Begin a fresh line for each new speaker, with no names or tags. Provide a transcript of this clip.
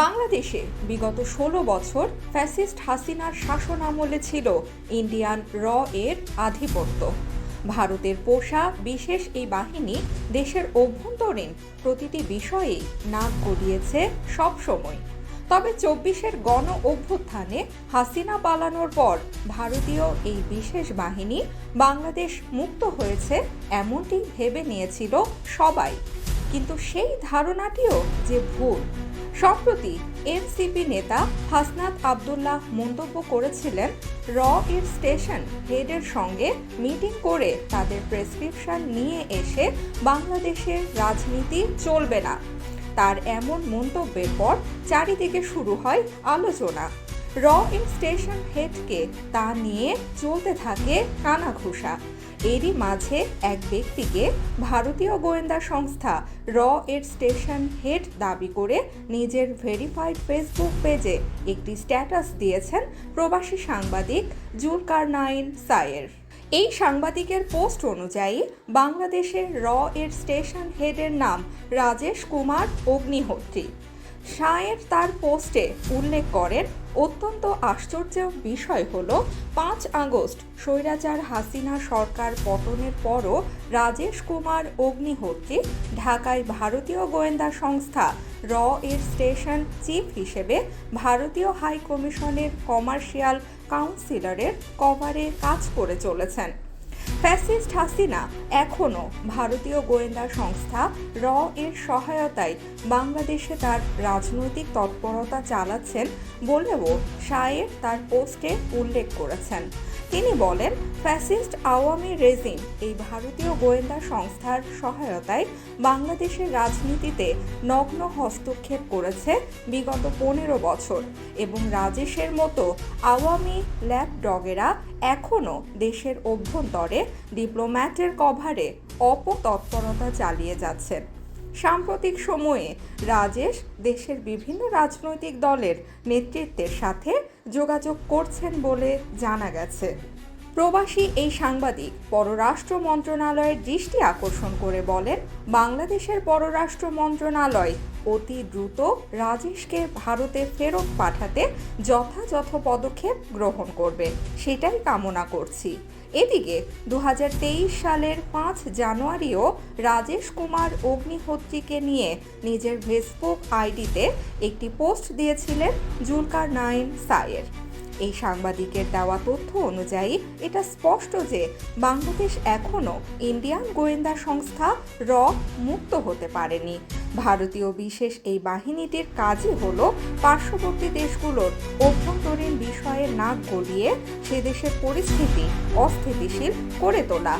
বাংলাদেশে বিগত ষোলো বছর ফ্যাসিস্ট হাসিনার শাসন আমলে ছিল ইন্ডিয়ান র এর আধিপত্য। ভারতের পোষা বিশেষ এই বাহিনী দেশের অভ্যন্তরীণ প্রতিটি বিষয়েই নাক গড়িয়েছে সবসময় তবে চব্বিশের গণ অভ্যুত্থানে হাসিনা পালানোর পর ভারতীয় এই বিশেষ বাহিনী বাংলাদেশ মুক্ত হয়েছে এমনটি ভেবে নিয়েছিল সবাই। কিন্তু সেই ধারণাটিও যে ভুল সম্প্রতি এনসিপি নেতা হাসনাত আবদুল্লাহ মন্তব্য করেছিলেন, র এর স্টেশন হেডের সঙ্গে মিটিং করে তাদের প্রেসক্রিপশন নিয়ে এসে বাংলাদেশের রাজনীতি চলবে না। তার এমন মন্তব্যের পর চারিদিকে শুরু হয় আলোচনা। র এর স্টেশন হেডকে তা নিয়ে চলতে থাকে কানাঘুষা এরই মাঝে এক ব্যক্তিকে ভারতীয় গোয়েন্দা সংস্থা র এর স্টেশন হেড দাবি করে নিজের ভেরিফাইড ফেসবুক পেজে একটি স্ট্যাটাস দিয়েছেন প্রবাসী সাংবাদিক জুলকার নাইন সায়ের। এই সাংবাদিকের পোস্ট অনুযায়ী, বাংলাদেশের র এর স্টেশন হেডের নাম রাজেশ কুমার অগ্নিহোত্রী। শায়ের তার পোস্টে উল্লেখ করেন, অত্যন্ত আশ্চর্য বিষয় হল, পাঁচ আগস্ট স্বৈরাচার হাসিনা সরকার পতনের পরও রাজেশ কুমার অগ্নিহোত্রী ঢাকায় ভারতীয় গোয়েন্দা সংস্থা র এর স্টেশন চিফ হিসেবে ভারতীয় হাই কমিশনের কমার্শিয়াল কাউন্সিলরের কভারে কাজ করে চলেছেন। ফ্যাসিস্ট হাসিনা এখনও ভারতীয় গোয়েন্দা সংস্থা র এর সহায়তায় বাংলাদেশে তার রাজনৈতিক তৎপরতা চালাচ্ছেন বলেও শায়ের তার পোস্টে উল্লেখ করেছেন। তিনি বলেন, ফ্যাসিস্ট আওয়ামী রেজিম এই ভারতীয় গোয়েন্দা সংস্থার সহায়তায় বাংলাদেশের রাজনীতিতে নগ্ন হস্তক্ষেপ করেছে বিগত পনেরো বছর এবং রাজেশের মতো আওয়ামী ল্যাব ডগেরা এখনও দেশের অভ্যন্তরে ডিপ্লোম্যাটের কভারে অপতৎপরতা চালিয়ে যাচ্ছেন সাম্প্রতিক সময়ে রাজেশ দেশের বিভিন্ন রাজনৈতিক দলের নেতৃত্বের সাথে যোগাযোগ করছেন বলে জানা গেছে। প্রবাসী এই সাংবাদিক পররাষ্ট্র মন্ত্রণালয়ের দৃষ্টি আকর্ষণ করে বলেন, বাংলাদেশের পররাষ্ট্র মন্ত্রণালয় অতি দ্রুত রাজেশকে ভারতে ফেরত পাঠাতে যথাযথ পদক্ষেপ গ্রহণ করবে। সেটাই কামনা করছি। এদিকে দু হাজার তেইশ সালের পাঁচ জানুয়ারিও রাজেশ কুমার অগ্নিহোত্রীকে নিয়ে নিজের ফেসবুক আইডিতে একটি পোস্ট দিয়েছিলেন জুলকার নাইন সায়ের। এই সাংবাদিকের দেওয়া তথ্য অনুযায়ী এটা স্পষ্ট যে বাংলাদেশ এখনও ইন্ডিয়ান গোয়েন্দা সংস্থা র মুক্ত হতে পারেনি। ভারতীয় বিশেষ এই বাহিনীটির কাজই হল পার্শ্ববর্তী দেশগুলোর অভ্যন্তরীণ বিষয়ে নাক গলিয়ে সে দেশের পরিস্থিতি অস্থিতিশীল করে তোলা।